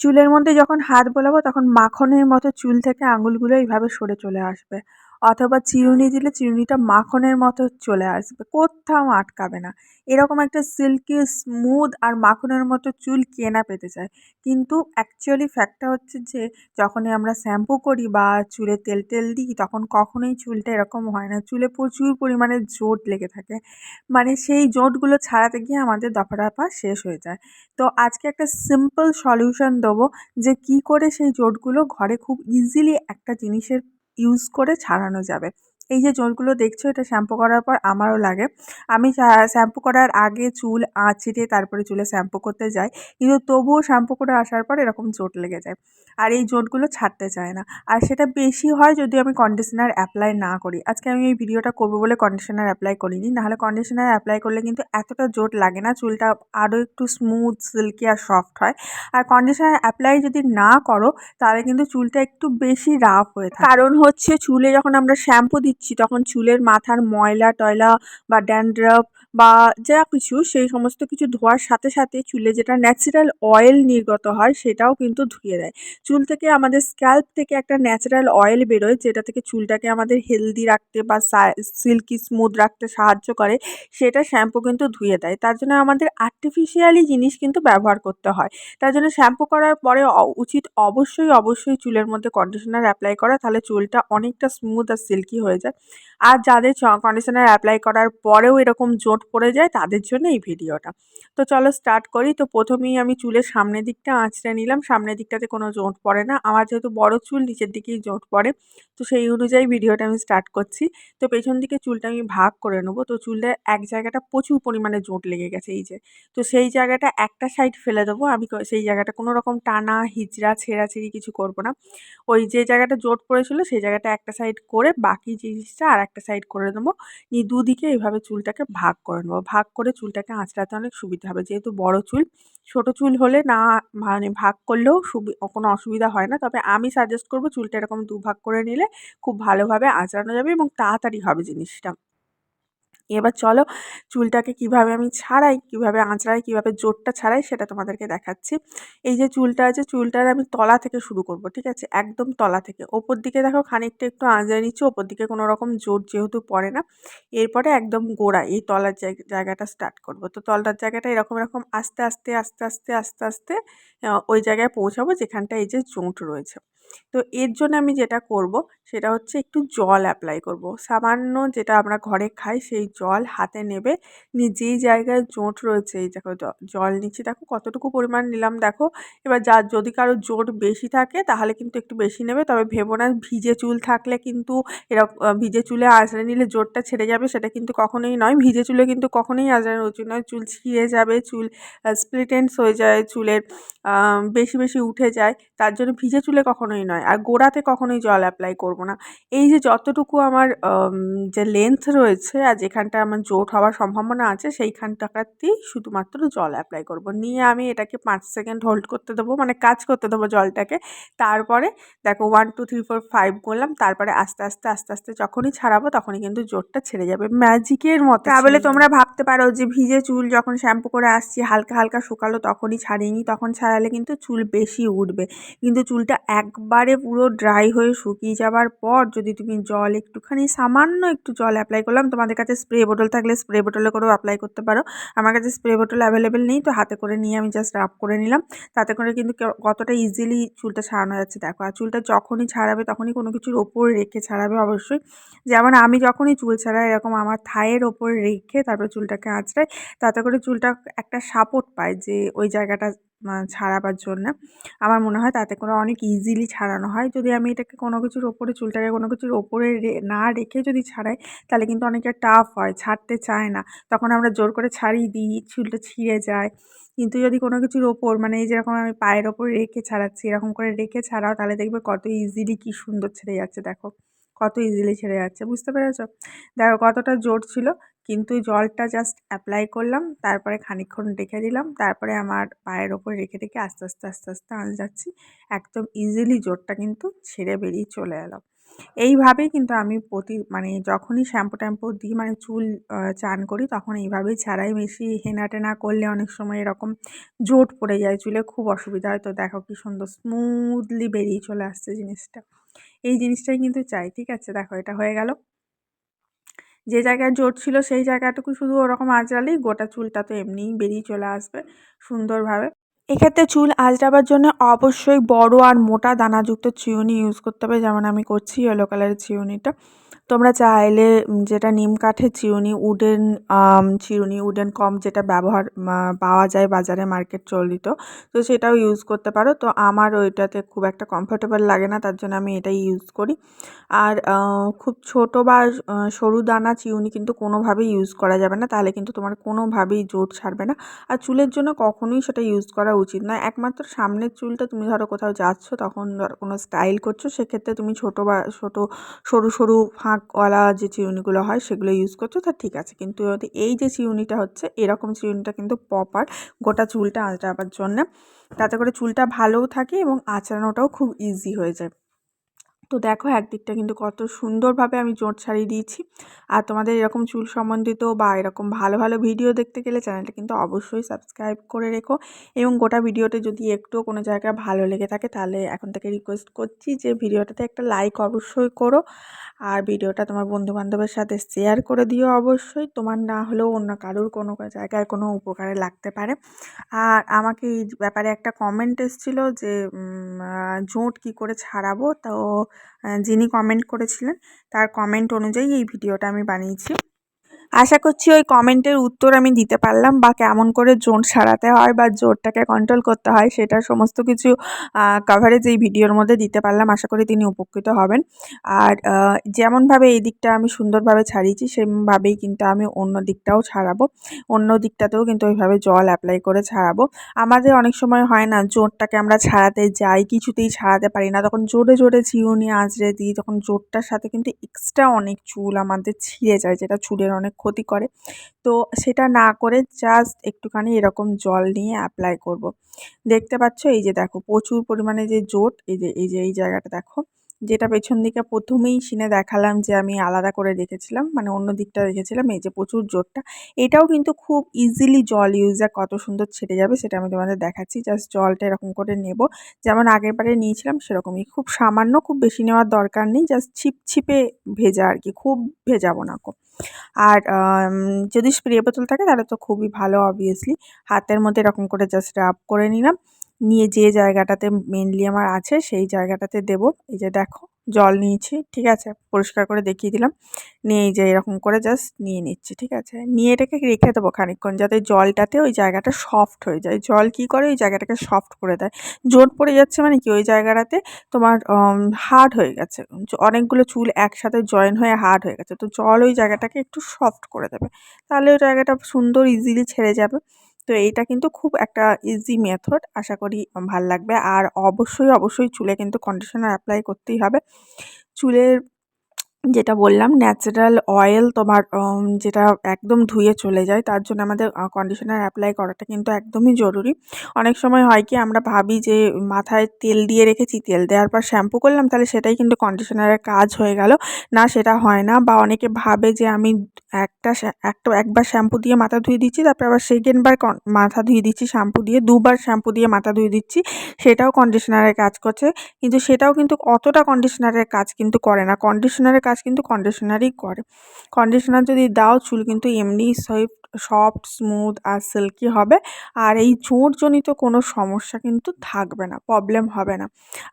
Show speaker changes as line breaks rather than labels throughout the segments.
চুলের মধ্যে যখন হাত বোলাবো, তখন মাখনের মতো চুল থেকে আঙুলগুলো এইভাবে সরে চলে আসবে। অথবা চিরুনি দিলে চিরুনিটা মাখনের মতো চলে আসবে, কোথাও আটকাবে না। এরকম একটা সিল্কি স্মুথ আর মাখনের মতো চুল কেনা পেতে চায়। কিন্তু অ্যাকচুয়ালি ফ্যাক্টটা হচ্ছে যে, যখনই আমরা শ্যাম্পু করি বা চুলে তেল টেল দিই, তখন কখনোই চুলটা এরকম হয় না। চুলে প্রচুর পরিমাণে জোট লেগে থাকে। মানে সেই জোটগুলো ছাড়াতে গিয়ে আমাদের দফা দফা শেষ হয়ে যায়। তো আজকে একটা সিম্পল সলিউশন দেবো যে কি করে সেই জোটগুলো ঘরে খুব ইজিলি একটা জিনিসের ইউজ করে ছাড়ানো যাবে। এই যে জোটগুলো দেখছ, এটা শ্যাম্পু করার পর আমারও লাগে। আমি শ্যাম্পু করার আগে চুল আঁচড়ে তারপরে চুলে শ্যাম্পু করতে যাই, কিন্তু তবুও শ্যাম্পু করে আসার পর এরকম জোট লেগে যায়। আর এই জোটগুলো ছাড়তে চায় না। আর সেটা বেশি হয় যদি আমি কন্ডিশনার অ্যাপ্লাই না করি। আজকে আমি এই ভিডিওটা করব বলে কন্ডিশনার অ্যাপ্লাই করিনি। নাহলে কন্ডিশনার অ্যাপ্লাই করলে কিন্তু এতটা জোট লাগে না, চুলটা আরও একটু স্মুথ সিল্কি আর সফট হয়। আর কন্ডিশনার অ্যাপ্লাই যদি না করো, তাহলে কিন্তু চুলটা একটু বেশি রাফ হয়ে থাকে। কারণ হচ্ছে চুলে যখন আমরা শ্যাম্পু দিচ্ছি তখন চুলের মাথার ময়লা টয়লা বা ড্যান্ড্রাফ বা যা কিছু, সেই সমস্ত কিছু ধোয়ার সাথে সাথে চুলে যেটা ন্যাচারাল অয়েল নির্গত হয়, সেটাও কিন্তু ধুয়ে দেয়। চুল থেকে আমাদের স্ক্যাল্প থেকে একটা ন্যাচারাল অয়েল বেরোয়, যেটা থেকে চুলটাকে আমাদের হেলদি রাখতে বা সিল্কি স্মুথ রাখতে সাহায্য করে, সেটা শ্যাম্পু কিন্তু ধুয়ে দেয়। তার জন্য আমাদের আর্টিফিশিয়ালি জিনিস কিন্তু ব্যবহার করতে হয়। তার জন্য শ্যাম্পু করার পরে উচিত অবশ্যই অবশ্যই চুলের মধ্যে কন্ডিশনার অ্যাপ্লাই করা, তাহলে চুলটা অনেকটা স্মুথ আর সিল্কি হয়ে যায়। আর যাদের কন্ডিশনার অ্যাপ্লাই করার পরেও এরকম জোট পড়ে যায়, তাদের জন্য এই ভিডিওটা। তো চলো স্টার্ট করি। তো প্রথমেই আমি চুলের সামনের দিকটা আঁচড়ে নিলাম। সামনের দিকটাতে কোনো জোট পড়ে না। আমার যেহেতু বড় চুল, নিচের দিকেই জোট পড়ে। তো সেই অনুযায়ী ভিডিওটা আমি স্টার্ট করছি। তো পেছন দিকে চুলটা আমি ভাগ করে নেব। তো চুলটা এক জায়গাটা প্রচুর পরিমাণে জোট লেগে গেছে, এই যে। তো সেই জায়গাটা একটা সাইড ফেলে দেবো। আমি সেই জায়গাটা কোনো রকম টানা, হিজড়া, ছেঁড়াছিড়ি কিছু করব না। ওই যে জায়গাটা জোট পড়েছিল, সেই জায়গাটা একটা সাইড করে বাকি জিনিসটা আর একটা সাইড করে নেব। নিয়ে দুদিকে এইভাবে চুলটাকে ভাগ করে নেব। ভাগ করে চুলটাকে আঁচড়াতে অনেক সুবিধা হবে। যেহেতু বড় চুল, ছোট চুল হলে না মানে ভাগ করলেও কোনো অসুবিধা হয় না। তবে আমি সাজেস্ট করব চুলটা এরকম দুভাগ করে নিলে খুব ভালোভাবে আঁচড়ানো যাবে এবং তাড়াতাড়ি হবে জিনিসটা। এবার চলো চুলটাকে কীভাবে আমি ছাড়াই, কীভাবে আঁচড়াই, কীভাবে জোরটা ছাড়াই সেটা তোমাদেরকে দেখাচ্ছি। এই যে চুলটা আছে, চুলটার আমি তলা থেকে শুরু করব, ঠিক আছে? একদম তলা থেকে। ওপর দিকে দেখো খানিকটা একটু আঁচড়ে নিচ্ছি, ওপর দিকে কোনো রকম জোর যেহেতু পড়ে না। এরপরে একদম গোড়া এই তলার জায়গাটা স্টার্ট করব। তো তলার জায়গাটা এরকম এরকম আস্তে আস্তে আস্তে আস্তে আস্তে আস্তে ওই জায়গায় পৌঁছাবো যেখানটা এই যে জোঁট রয়েছে। তো এর জন্য আমি যেটা করব, সেটা হচ্ছে একটু জল অ্যাপ্লাই করব। সামান্য যেটা আমরা ঘরে খাই, সেই জল হাতে নেবে। নিয়ে যেই জায়গায় জোঁট রয়েছে, এই দেখো জল নিচ্ছি। দেখো কতটুকু পরিমাণ নিলাম, দেখো। এবার যা, যদি কারও জোট বেশি থাকে, তাহলে কিন্তু একটু বেশি নেবে। তবে ভেবো না, ভিজে চুল থাকলে কিন্তু এরকম ভিজে চুলে আঁচড়ে নিলে জোরটা ছেড়ে যাবে, সেটা কিন্তু কখনোই নয়। ভিজে চুলে কিন্তু কখনোই আঁচড়ানো উচিত নয়। চুল ছিঁড়ে যাবে, চুল স্প্লিটেন্স হয়ে যায়, চুলের বেশি বেশি উঠে যায়। তার জন্য ভিজে চুলে কখনোই নয়। আর গোড়াতে কখনোই জল অ্যাপ্লাই করব না। এই যে যতটুকু আমার যে লেন্থ রয়েছে আর যেখানটা আমার জোট হওয়ার সম্ভাবনা আছে সেইখানটাকাতেই শুধুমাত্র জল অ্যাপ্লাই করব। নিয়ে আমি এটাকে পাঁচ সেকেন্ড হোল্ড করতে দেবো মানে কাজ করতে দেবো জলটাকে। তারপরে দেখো one two three four five করলাম। তারপরে আস্তে আস্তে আস্তে আস্তে যখনই ছাড়াবো তখনই কিন্তু জোরটা ছেড়ে যাবে। ম্যাজিকের মতো তাহলে তোমরা ভাবতে পারো যে ভিজে চুল যখন শ্যাম্পু করে আসছি হালকা হালকা শুকালো তখনই ছাড়িনি তখন ছাড়ালে কিন্তু চুল বেশি উঠবে। কিন্তু চুলটা একবারে পুরো ড্রাই হয়ে শুকিয়ে যাবার পর যদি তুমি জল একটুখানি, সামান্য একটু জল অ্যাপ্লাই করলাম, তোমাদের কাছে স্প্রে বোটল থাকলে স্প্রে বোটলে করেও অ্যাপ্লাই করতে পারো। আমার কাছে স্প্রে বোটল অ্যাভেলেবেল নেই, তো হাতে করে নিয়ে আমি জাস্ট রাফ করে নিলাম। তাতে করে কিন্তু কতটা ইজিলি চুলটা ছাড়ানো যাচ্ছে দেখো। আর চুলটা যখনই ছাড়াবে তখনই কোনো কিছুর ওপর রেখে ছাড়াবে অবশ্যই। যেমন আমি যখনই চুল ছাড়াই, এরকম আমার থায়ের ওপর রেখে তারপরে চুলটাকে আঁচড়াই, তাতে করে চুলটা একটা সাপোর্ট পায় যে ওই জায়গাটা ছাড়াবার জন্য। আমার মনে হয় তাতে করে অনেক ইজিলি ছাড়ানো হয়। যদি আমি এটাকে কোনো কিছুর ওপরে, চুলটাকে কোনো কিছুর ওপরে না রেখে যদি ছাড়াই, তাহলে কিন্তু অনেকটা টাফ হয়, ছাড়তে চায় না। তখন আমরা জোর করে ছাড়িয়ে দিই, চুলটা ছিঁড়ে যায়। কিন্তু যদি কোনো কিছুর ওপর মানে এই যেরকম আমি পায়ের ওপর রেখে ছাড়াচ্ছি, এরকম করে রেখে ছাড়াও, তাহলে দেখবে কত ইজিলি কী সুন্দর ছেড়ে যাচ্ছে, দেখো। কত ইজিলি ছেড়ে যাচ্ছে, বুঝতে পেরেছ? দেখো কতটা জোর ছিল। কিন্তু জলটা জাস্ট অ্যাপ্লাই করলাম, তারপরে খানিকক্ষণ রেখে দিলাম, তারপরে আমার পায়ের ওপর রেখে রেখে আস্তে আস্তে আস্তে আস্তে আন যাচ্ছি, একদম ইজিলি জোরটা কিন্তু ছেড়ে বেরিয়ে চলে এলো এইভাবেই কিন্তু আমি প্রতি মানে যখনই শ্যাম্পু ট্যাম্পু দিই মানে চুল চান করি, তখন এইভাবেই ছাড়াই বেশি হেনা টেনা করলে অনেক সময় এরকম জোট পড়ে যায় চুলে, খুব অসুবিধা হয়। তো দেখো কি সুন্দর স্মুথলি বেরিয়ে চলে আসছে জিনিসটা। এই জিনিসটাই কিন্তু চাই, ঠিক আছে? দেখো এটা হয়ে গেল। যে জায়গায় জোট ছিল সেই জায়গাটুকু শুধু ওরকম আঁচড়ালেই গোটা চুলটা তো এমনিই বেরিয়ে চলে আসবে সুন্দরভাবে। এক্ষেত্রে চুল আঁচড়াবার জন্য অবশ্যই বড় আর মোটা দানাযুক্ত চিউনি ইউজ করতে হবে, যেমন আমি করছি ইয়েলো কালারের চিউনিটা তোমরা চাইলে যেটা নিম কাঠের চিরুনি উডেন চিরুনি উডেন কম যেটা ব্যবহার পাওয়া যায় বাজারে মার্কেট চলিত, তো সেটাও ইউজ করতে পারো। তো আমার ওইটাতে খুব একটা কমফোর্টেবল লাগে না, তার জন্য আমি এটাই ইউজ করি। আর খুব ছোটো বা সরু দানা চিউনি কিন্তু কোনোভাবেই ইউজ করা যাবে না, তাহলে কিন্তু তোমার কোনোভাবেই জোট ছাড়বে না। আর চুলের জন্য কখনোই সেটা ইউজ করা উচিত নয়। একমাত্র সামনের চুলটা তুমি ধরো কোথাও যাচ্ছ, তখন ধরো কোনো স্টাইল করছ, সেক্ষেত্রে তুমি ছোটো বা, ছোটো, সরু সরু ফাঁকওয়ালা যে চিরুনিগুলো হয় সেগুলো ইউজ করছ, তা ঠিক আছে। কিন্তু এই যে চিরুনিটা হচ্ছে, এরকম চিরুনিটা কিন্তু প্রপার গোটা চুলটা আঁচড়াবার জন্য। তাতে করে চুলটা ভালোও থাকে এবং আঁচড়ানোটাও খুব ইজি হয়ে যায়। তো দেখো একদিকটা কিন্তু কত সুন্দরভাবে আমি জোট ছাড়িয়ে দিয়েছি। আর তোমাদের এরকম চুল সম্বন্ধিত বা এরকম ভালো ভালো ভিডিও দেখতে গেলে চ্যানেলটা কিন্তু অবশ্যই সাবস্ক্রাইব করে রেখো। এবং গোটা ভিডিওতে যদি একটুও কোনো জায়গায় ভালো লেগে থাকে, তাহলে এখন থেকে রিকোয়েস্ট করছি যে ভিডিওটাতে একটা লাইক অবশ্যই করো। আর ভিডিওটা তোমার বন্ধুবান্ধবের সাথে শেয়ার করে দিও অবশ্যই। তোমার না হলেও অন্য কারোর কোনো জায়গায় কোনো উপকারে লাগতে পারে। আর আমাকে এই ব্যাপারে একটা কমেন্ট এসেছিল যে জোট কি করে ছাড়াবো? তো যিনি কমেন্ট করেছিলেন, তার কমেন্ট অনুযায়ী এই ভিডিওটা আমি বানিয়েছি। আশা করছি ওই কমেন্টের উত্তর আমি দিতে পারলাম বা কেমন করে জোট সারাতে হয় বা জোরটাকে কন্ট্রোল করতে হয় সেটা সমস্ত কিছু কাভারেজ এই ভিডিওর মধ্যে দিতে পারলাম। আশা করি তিনি উপকৃত হবেন। আর যেমনভাবে এই দিকটা আমি সুন্দরভাবে ছাড়িয়েছি, সেমভাবেই কিন্তু আমি অন্য দিকটাও ছাড়াবো। অন্য দিকটাতেও কিন্তু ওইভাবে জল অ্যাপ্লাই করে ছাড়াবো। আমাদের অনেক সময় হয় না, জোরটাকে আমরা ছাড়াতে যাই, কিছুতেই ছাড়াতে পারি না। তখন জোরে জোরে চিরুনি আঁচড়ে দিই, তখন জোরটার সাথে কিন্তু এক্সট্রা অনেক চুল আমাদের ছিঁড়ে যায়, যেটা চুলের অনেক ক্ষতি করে তো সেটা না করে জাস্ট একটুখানি এরকম জল নিয়ে অ্যাপ্লাই করব। দেখতে পাচ্ছ এই যে দেখো প্রচুর পরিমাণে যে জোট, এই যে এই যে, এই জায়গাটা দেখো যেটা পেছন দিকে প্রথমেই সিনে দেখালাম যে আমি আলাদা করে রেখেছিলাম মানে অন্য দিকটা রেখেছিলাম, এই যে প্রচুর জোরটা। এটাও কিন্তু খুব ইজিলি জল ইউজে কত সুন্দর ছেড়ে যাবে সেটা আমি তোমাদের দেখাচ্ছি। জাস্ট জলটা এরকম করে নেব। যেমন আগের বারে নিয়েছিলাম সেরকমই। খুব সামান্য, খুব বেশি নেওয়ার দরকার নেই জাস্ট ছিপছিপে ভেজা আর কি, খুব ভেজাবো না কো। আর যদি স্প্রে বোতল থাকে তাহলে তো খুবই ভালো অবভিয়াসলি হাতের মধ্যে এরকম করে জাস্ট রাব করে নিলাম। নিয়ে যে জায়গাটাতে মেনলি আমার আছে, সেই জায়গাটাতে দেব। এই যে দেখো, জল নিয়েছি, ঠিক আছে? পরিষ্কার করে দেখিয়ে দিলাম। নিয়ে এই যে এরকম করে জাস্ট নিয়ে নিচ্ছি, ঠিক আছে? নিয়ে এটাকে রেখে দেবো খানিকক্ষণ, যাতে জলটাতে ওই জায়গাটা সফট হয়ে যায়। জল কি করে? ওই জায়গাটাকে সফট করে দেয়। জোর পড়ে যাচ্ছে মানে কি? ওই জায়গাটাতে তোমার হার্ড হয়ে গেছে। অনেকগুলো চুল একসাথে জয়েন হয়ে হার্ড হয়ে গেছে। তো জল ওই জায়গাটাকে একটু সফট করে দেবে। তাহলে ওই জায়গাটা সুন্দর ইজিলি ছেড়ে যাবে। তো এইটা কিন্তু খুব একটা ইজি মেথড আশা করি ভালো লাগবে। আর অবশ্যই অবশ্যই চুলে কিন্তু কন্ডিশনার অ্যাপ্লাই করতেই হবে। চুলের যেটা বললাম ন্যাচারাল অয়েল তোমার যেটা একদম ধুয়ে চলে যায়, তার জন্য আমাদের কন্ডিশনার অ্যাপ্লাই করাটা কিন্তু একদমই জরুরি। অনেক সময় হয় কি, আমরা ভাবি যে মাথায় তেল দিয়ে রেখেছি, তেল দেওয়ার পর শ্যাম্পু করলাম, তাহলে সেটাই কিন্তু কন্ডিশনারের কাজ হয়ে গেল। না, সেটা হয় না। বা অনেকে ভাবে যে আমি একটা একটা, একবার শ্যাম্পু দিয়ে মাথা ধুয়ে দিচ্ছি, তারপর আবার সেকেন্ডবার মাথা ধুয়ে দিচ্ছি শ্যাম্পু দিয়ে, দুবার শ্যাম্পু দিয়ে মাথা ধুয়ে দিচ্ছি, সেটাও কন্ডিশনারের কাজ করছে। কিন্তু সেটাও কিন্তু অতটা কন্ডিশনারের কাজ কিন্তু করে না। কন্ডিশনারের কাজ কিন্তু কন্ডিশনারই করে। কন্ডিশনার যদি দাও চুল কিন্তু এমনিই সফট সফট, স্মুথ আর সিল্কি হবে। আর এই জোঁটজনিত কোনো সমস্যা কিন্তু থাকবে না, প্রবলেম হবে না।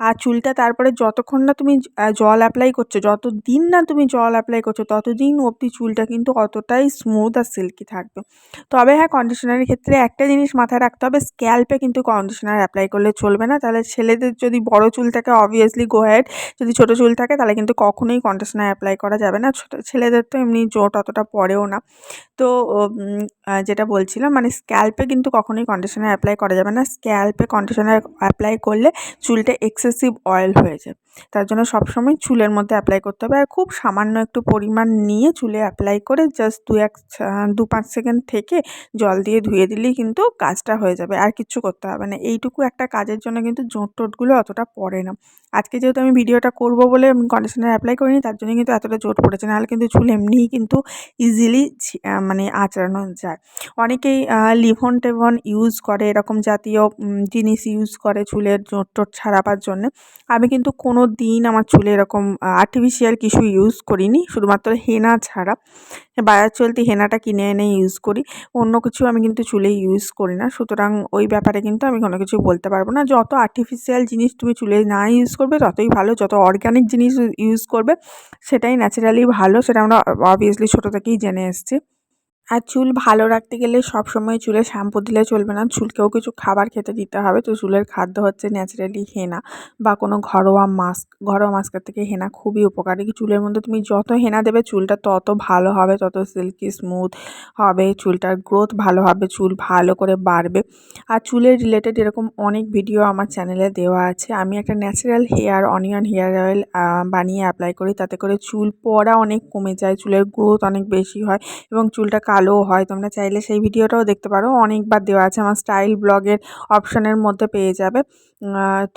আর চুলটা তারপরে যতক্ষণ না তুমি জল অ্যাপ্লাই করছ যত দিন না তুমি জল অ্যাপ্লাই করছ, ততদিন অবধি চুলটা কিন্তু অতটাই স্মুথ আর সিল্কি থাকবে। তবে হ্যাঁ কন্ডিশনারের ক্ষেত্রে একটা জিনিস মাথায় রাখতে হবে স্ক্যাল্পে কিন্তু কন্ডিশনার অ্যাপ্লাই করলে চলবে না। তাহলে ছেলেদের যদি বড় চুল থাকে অবভিয়াসলি গো হ্যাড যদি ছোটো চুল থাকে, তাহলে কিন্তু কখনোই কন্ডিশনার অ্যাপ্লাই করা যাবে না। ছোটো, ছেলেদের তো এমনি জোট অতটা পড়েও না। তো যেটা বলছিলাম মানে স্ক্যাল্পে কিন্তু কখনোই কন্ডিশনার অ্যাপ্লাই করা যাবে না। স্ক্যাল্পে কন্ডিশনার অ্যাপ্লাই করলে চুলটা এক্সেসিভ অয়েল হয়ে যায়। তার জন্য সবসময় চুলের মধ্যে অ্যাপ্লাই করতে হবে। আর খুব সামান্য একটু পরিমাণ নিয়ে চুলে অ্যাপ্লাই করে জাস্ট দু এক দু পাঁচ সেকেন্ড থেকে জল দিয়ে ধুয়ে দিলেই কিন্তু কাজটা হয়ে যাবে। আর কিচ্ছু করতে হবে না। এইটুকু একটা কাজের জন্য কিন্তু জোঁট টোটগুলো অতটা পড়ে না। আজকে যেহেতু আমি ভিডিওটা করব বলে আমি কন্ডিশনার অ্যাপ্লাই করিনি, তার জন্য কিন্তু এতটা জোট পড়েছে। নাহলে কিন্তু চুল এমনিই কিন্তু ইজিলি মানে আঁচড়ানো যায়। অনেকেই লিভন টেভন ইউজ করে, এরকম জাতীয় জিনিস ইউজ করে চুলের জোট টোট ছাড়াবার জন্যে। আমি কিন্তু কোনো দিন আমার চুলে এরকম আর্টিফিশিয়াল কিছু ইউজ করিনি। শুধুমাত্র হেনা ছাড়া। বাজার চলতি হেনাটা কিনে এনে ইউজ করি। অন্য কিছু আমি কিন্তু চুলে ইউজ করি না। সুতরাং ওই ব্যাপারে কিন্তু আমি কোনো কিছু বলতে পারব না। যত আর্টিফিশিয়াল জিনিস তুমি চুলে না ইউজ করবে, ততই ভালো। যত অর্গ্যানিক জিনিস ইউজ করবে, সেটাই ন্যাচারালি ভালো। সেটা আমরা অবভিয়াসলি ছোটো থেকেই জেনে এসেছি। আর চুল ভালো রাখতে গেলে সবসময় চুলে শ্যাম্পু দিলে চলবে না। চুলকেও কিছু খাবার খেতে দিতে হবে। তো চুলের খাদ্য হচ্ছে ন্যাচারালি হেনা বা কোনো ঘরোয়া মাস্ক ঘরোয়া মাস্কের থেকে হেনা খুবই উপকারী। চুলের মধ্যে তুমি যত হেনা দেবে, চুলটা তত ভালো হবে, তত সিল্কি স্মুথ হবে, চুলটার গ্রোথ ভালো হবে, চুল ভালো করে বাড়বে। আর চুলের রিলেটেড এরকম অনেক ভিডিও আমার চ্যানেলে দেওয়া আছে। আমি একটা natural hair onion hair oil বানিয়ে অ্যাপ্লাই করি। তাতে করে চুল পড়া অনেক কমে যায়, চুলের গ্রোথ অনেক বেশি হয় এবং চুলটা কালো হয়। তোমরা চাইলে সেই ভিডিওটাও দেখতে পারো। অনেকবার দেওয়া আছে। আমার স্টাইল ব্লগের অপশানের মধ্যে পেয়ে যাবে।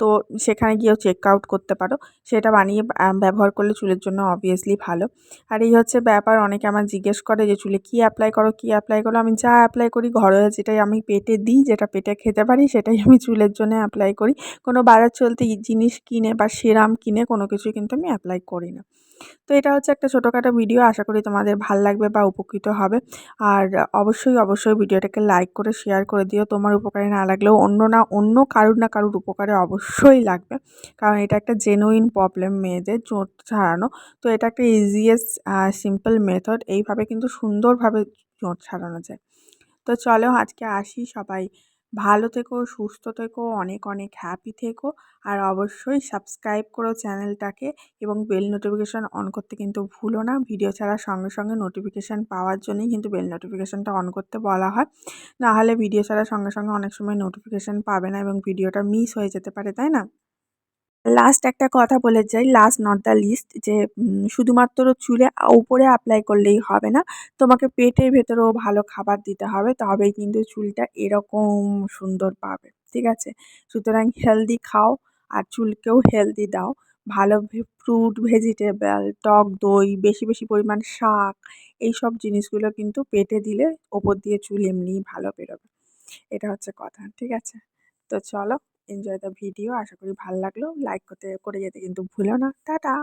তো সেখানে গিয়েও চেক আউট করতে পারো। সেটা বানিয়ে ব্যবহার করলে চুলের জন্য অবভিয়াসলি ভালো। আর এই হচ্ছে ব্যাপার, অনেকে আমার জিজ্ঞেস করে যে, চুলে কী অ্যাপ্লাই করো, কী অ্যাপ্লাই করো? আমি যা অ্যাপ্লাই করি ঘরোয়া যেটাই আমি পেটে দিই, যেটা পেটে খেতে পারি, সেটাই আমি চুলের জন্য অ্যাপ্লাই করি। কোনো বাজার চলতে জিনিস কিনে বা সেরাম কিনে কোনো কিছুই কিন্তু আমি অ্যাপ্লাই করি না। তো এটা হচ্ছে একটা ছোটোখাটো ভিডিও, আশা করি তোমাদের ভালো লাগবে বা উপকৃত হবে। আর অবশ্যই অবশ্যই ভিডিওটাকে লাইক করে শেয়ার করে দিও। তোমার উপকারে না লাগলেও অন্য না, অন্য কারুর না কারুর উপকারে অবশ্যই লাগবে। কারণ এটা একটা জেনুইন প্রবলেম মেয়েদের চোট ছাড়ানো। তো এটা একটা ইজিয়েস্ট সিম্পল মেথড এইভাবে কিন্তু সুন্দরভাবে চোট ছাড়ানো যায়। তো চলো আজকে আসি সবাই। ভালো থেকো, সুস্থ থেকো, অনেক অনেক হ্যাপি থেকো। আর অবশ্যই সাবস্ক্রাইব করো চ্যানেলটাকে এবং বেল নোটিফিকেশান অন করতে কিন্তু ভুলো না। ভিডিও ছাড়া সঙ্গে সঙ্গে নোটিফিকেশান পাওয়ার জন্যই কিন্তু বেল নোটিফিকেশানটা অন করতে বলা হয়। নাহলে ভিডিও ছাড়া সঙ্গে সঙ্গে অনেক সময় নোটিফিকেশান পাবে না এবং ভিডিওটা মিস হয়ে যেতে পারে, তাই না? লাস্ট একটা কথা বলে যাই লাস্ট নট দ্য লিস্ট যে শুধুমাত্র চুলে উপরে অ্যাপ্লাই করলেই হবে না। তোমাকে পেটের ভেতরেও ভালো খাবার দিতে হবে, তবেই কিন্তু চুলটা এরকম সুন্দর পাবে, ঠিক আছে? সুতরাং হেলদি খাও, আর চুলকেও হেলদি দাও। ভালো ফ্রুট ভেজিটেবল টক, দই, বেশি বেশি পরিমাণ শাক এই সব জিনিসগুলো কিন্তু পেটে দিলে ওপর দিয়ে চুল এমনিই ভালো বেরোবে। এটা হচ্ছে কথা, ঠিক আছে? তো চলো এনজয় দ্য ভিডিও আশা করি ভালো লাগল। লাইক করতে, করে যেতে কিন্তু ভুলো না। টাটা!